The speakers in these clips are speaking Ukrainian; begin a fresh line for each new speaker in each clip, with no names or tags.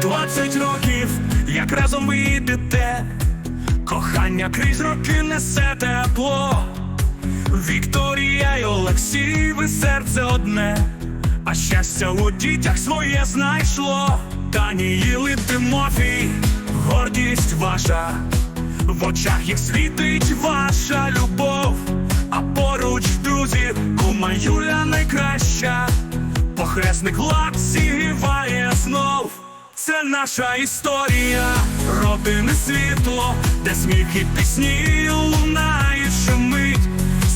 Двадцять років, як разом ви йдете, кохання крізь роки несе тепло. Вікторія й Олексій, ви серце одне, а щастя у дітях своє знайшло. Даніїл і Тимофій, гордість ваша, в очах їх світить ваша любов, а поруч друзі, кума Юля найкраща, похресник лад зігріває знов. Це наша історія, родини світло, де сміх і пісні лунають щомить.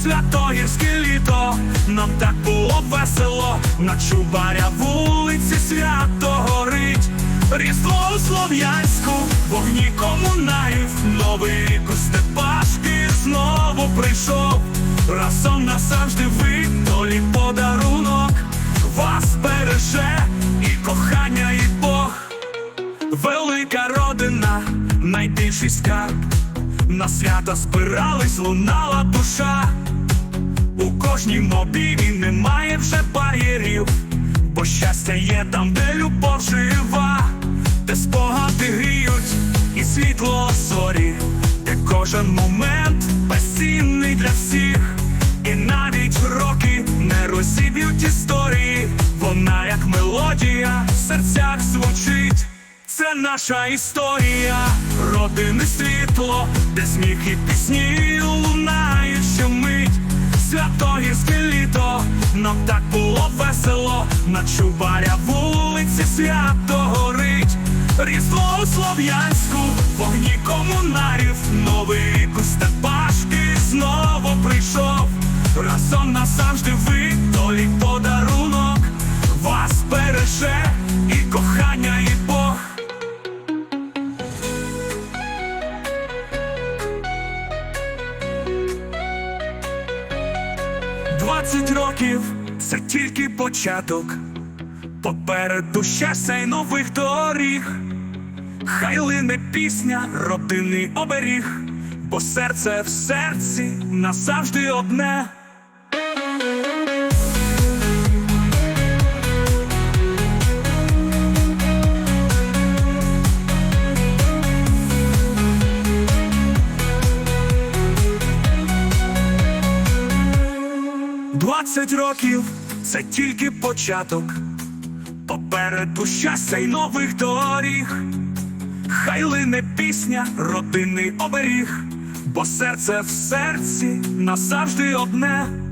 Святогірське літо, нам так було весело, на чубаря вулиці свято горить. Різдво у Слов'янську, вогні комунаїв, новий рік у Степашки знову прийшов. Разом назавжди ви, найбільший скарб. На свята збирались, лунала душа. У кожній обіймі немає вже бар'єрів, бо щастя є там, де любов жива, де спогади гріють і світло зорі, де кожен момент безцінний для всіх, і навіть роки не розіб'ють історії, вона як мелодія в серцях звучить. Це наша історія, родини світло, де сміх і пісні лунають щомить. Святогірське літо, нам так було весело, на чубаря вулиці свято горить. Різдво у Слов'янську, вогні комунарів, новий рік у знову прийшов. Разом назавжди ви, 20 років це тільки початок, попереду ще й нових доріг, хай лине пісня, родинний оберіг, бо серце в серці назавжди одне. Двадцять років це тільки початок. Попереду щастя й нових доріг. Хай лине пісня, родинний оберіг, бо серце в серці назавжди одне.